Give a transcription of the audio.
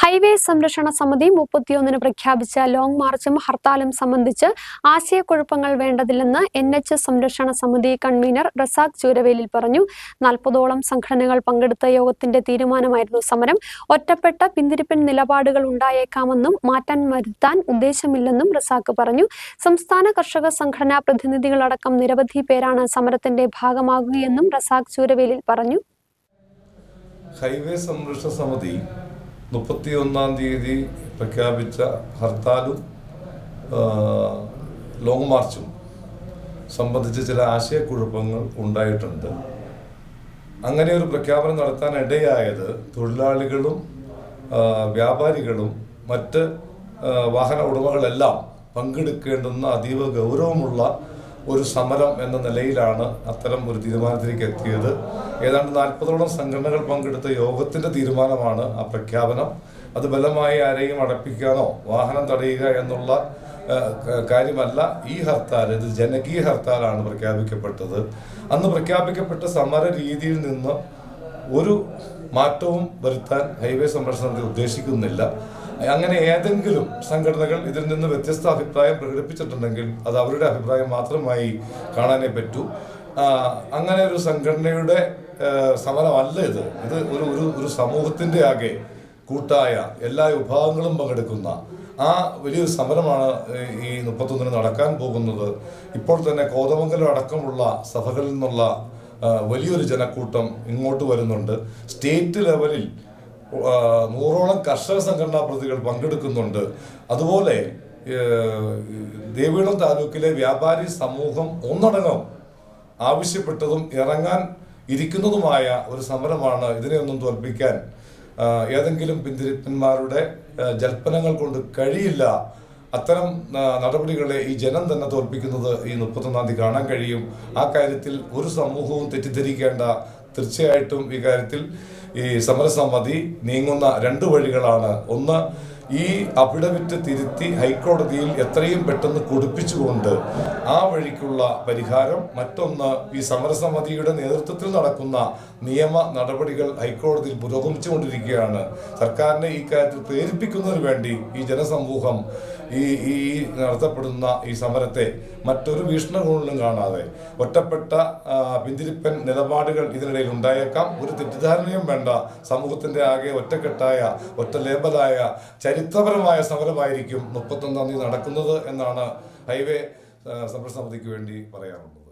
Highway സംരക്ഷണ സമിതി മുപ്പത്തിയൊന്നിന് പ്രഖ്യാപിച്ച ലോങ് മാർച്ചും ഹർത്താലും സംബന്ധിച്ച് ആശയക്കുഴപ്പങ്ങൾ വേണ്ടതില്ലെന്ന് എൻ എച്ച് സംരക്ഷണ സമിതി കൺവീനർ റസാഖ് ചൂരവേലിൽ പറഞ്ഞു. നാൽപ്പതോളം സംഘടനകൾ പങ്കെടുത്ത യോഗത്തിന്റെ തീരുമാനമായിരുന്നു സമരം. ഒറ്റപ്പെട്ട പിന്തിരിപ്പൻ നിലപാടുകൾ ഉണ്ടായേക്കാമെന്നും മാറ്റാൻ വരുത്താൻ ഉദ്ദേശമില്ലെന്നും റസാഖ് പറഞ്ഞു. സംസ്ഥാന കർഷക സംഘടനാ പ്രതിനിധികളടക്കം നിരവധി പേരാണ് സമരത്തിന്റെ ഭാഗമാകുകയെന്നും റസാഖ് ചൂരവേലിൽ പറഞ്ഞു. ഹൈവേ സംരക്ഷണ സമിതി മുപ്പത്തിയൊന്നാം തീയതി പ്രഖ്യാപിച്ച ഹർത്താലും ലോങ് മാർച്ചും സംബന്ധിച്ച് ചില ആശയക്കുഴപ്പങ്ങൾ ഉണ്ടായിട്ടുണ്ട്. അങ്ങനെ ഒരു പ്രഖ്യാപനം നടത്താൻ ഇടയായത് തൊഴിലാളികളും വ്യാപാരികളും മറ്റ് വാഹന ഉടമകളെല്ലാം പങ്കെടുക്കേണ്ടുന്ന അതീവ ഗൗരവമുള്ള ഒരു സമരം എന്ന നിലയിലാണ് അത്തരം ഒരു തീരുമാനത്തിലേക്ക് എത്തിയത്. ഏതാണ്ട് നാൽപ്പതോളം സംഘടനകൾ പങ്കെടുത്ത യോഗത്തിന്റെ തീരുമാനമാണ് ആ പ്രഖ്യാപനം. അത് ബലമായി ആരെയും അടപ്പിക്കാനോ വാഹനം തടയുക എന്നുള്ള കാര്യമല്ല. ഈ ഹർത്താൽ ഇത് ജനകീയ ഹർത്താലാണ് പ്രഖ്യാപിക്കപ്പെട്ടത്. അന്ന് പ്രഖ്യാപിക്കപ്പെട്ട സമര രീതിയിൽ നിന്ന് ഒരു മാറ്റവും വരുത്താൻ ഹൈവേ സംരക്ഷണത്തിൽ ഉദ്ദേശിക്കുന്നില്ല. അങ്ങനെ ഏതെങ്കിലും സംഘടനകൾ ഇതിൽ നിന്ന് വ്യത്യസ്ത അഭിപ്രായം പ്രകടിപ്പിച്ചിട്ടുണ്ടെങ്കിൽ അത് അവരുടെ അഭിപ്രായം മാത്രമായി കാണാനേ പറ്റൂ. അങ്ങനെ ഒരു സംഘടനയുടെ സമരമല്ല ഇത്. ഇത് ഒരു ഒരു ഒരു സമൂഹത്തിന്റെ ആകെ കൂട്ടായ എല്ലാ വിഭാഗങ്ങളും പങ്കെടുക്കുന്ന ആ വലിയൊരു സമരമാണ് ഈ മുപ്പത്തൊന്നിന് നടക്കാൻ പോകുന്നത്. ഇപ്പോൾ തന്നെ കോതമംഗലം അടക്കമുള്ള സഭകളിൽ നിന്നുള്ള വലിയൊരു ജനക്കൂട്ടം ഇങ്ങോട്ട് വരുന്നുണ്ട്. സ്റ്റേറ്റ് ലെവലിൽ നൂറോളം കർഷക സംഘടനാ പ്രതികൾ പങ്കെടുക്കുന്നുണ്ട്. അതുപോലെ ദേവികുളം താലൂക്കിലെ വ്യാപാരി സമൂഹം ഒന്നടങ്കം ആവശ്യപ്പെട്ടതും ഇറങ്ങാൻ ഇരിക്കുന്നതുമായ ഒരു സമരമാണ് ഇതിനെയൊന്നും തോൽപ്പിക്കാൻ ഏതെങ്കിലും പിന്തിരിപ്പന്മാരുടെ ജൽപ്പനങ്ങൾ കൊണ്ട് കഴിയില്ല. അത്തരം നടപടികളെ ഈ ജനം തന്നെ തോൽപ്പിക്കുന്നത് ഈ മുപ്പത്തൊന്നാം തീയതി കാണാൻ കഴിയും. ആ കാര്യത്തിൽ ഒരു സമൂഹവും തെറ്റിദ്ധരിക്കേണ്ട തീർച്ചയായിട്ടും ഇക്കാര്യത്തിൽ ഈ സമരസമിതി നീങ്ങുന്ന രണ്ട് വഴികളാണ്. ഒന്ന് ഈ അഫിഡവിറ്റ് തിരുത്തി ഹൈക്കോടതിയിൽ എത്രയും പെട്ടെന്ന് കൊടുപ്പിച്ചുകൊണ്ട് ആ വഴിക്കുള്ള പരിഹാരം മറ്റൊന്ന് ഈ സമരസമിതിയുടെ നേതൃത്വത്തിൽ നടക്കുന്ന നിയമ നടപടികൾ ഹൈക്കോടതിയിൽ പുരോഗമിച്ചുകൊണ്ടിരിക്കുകയാണ്. സർക്കാരിനെ ഈ കാര്യത്തിൽ പ്രേരിപ്പിക്കുന്നതിന് വേണ്ടി ഈ ജനസമൂഹം ഈ ഈ നടത്തപ്പെടുന്ന ഈ സമരത്തെ മറ്റൊരു വീക്ഷണകോണിലും കാണാതെ ഒറ്റപ്പെട്ട പിന്തിരിപ്പൻ നിലപാടുകൾ ഇതിനിടയിൽ ഉണ്ടായേക്കാം. ഒരു തെറ്റിദ്ധാരണയും വേണ്ട. സമൂഹത്തിന്റെ ആകെ ഒറ്റക്കെട്ടായ ഒറ്റ ലേബലായ ചരിത്രപരമായ സമരമായിരിക്കും മുപ്പത്തൊന്നാം തീയതി നടക്കുന്നത് എന്നാണ് ഹൈവേ സമരസമിതിക്ക് വേണ്ടി പറയാറുള്ളത്.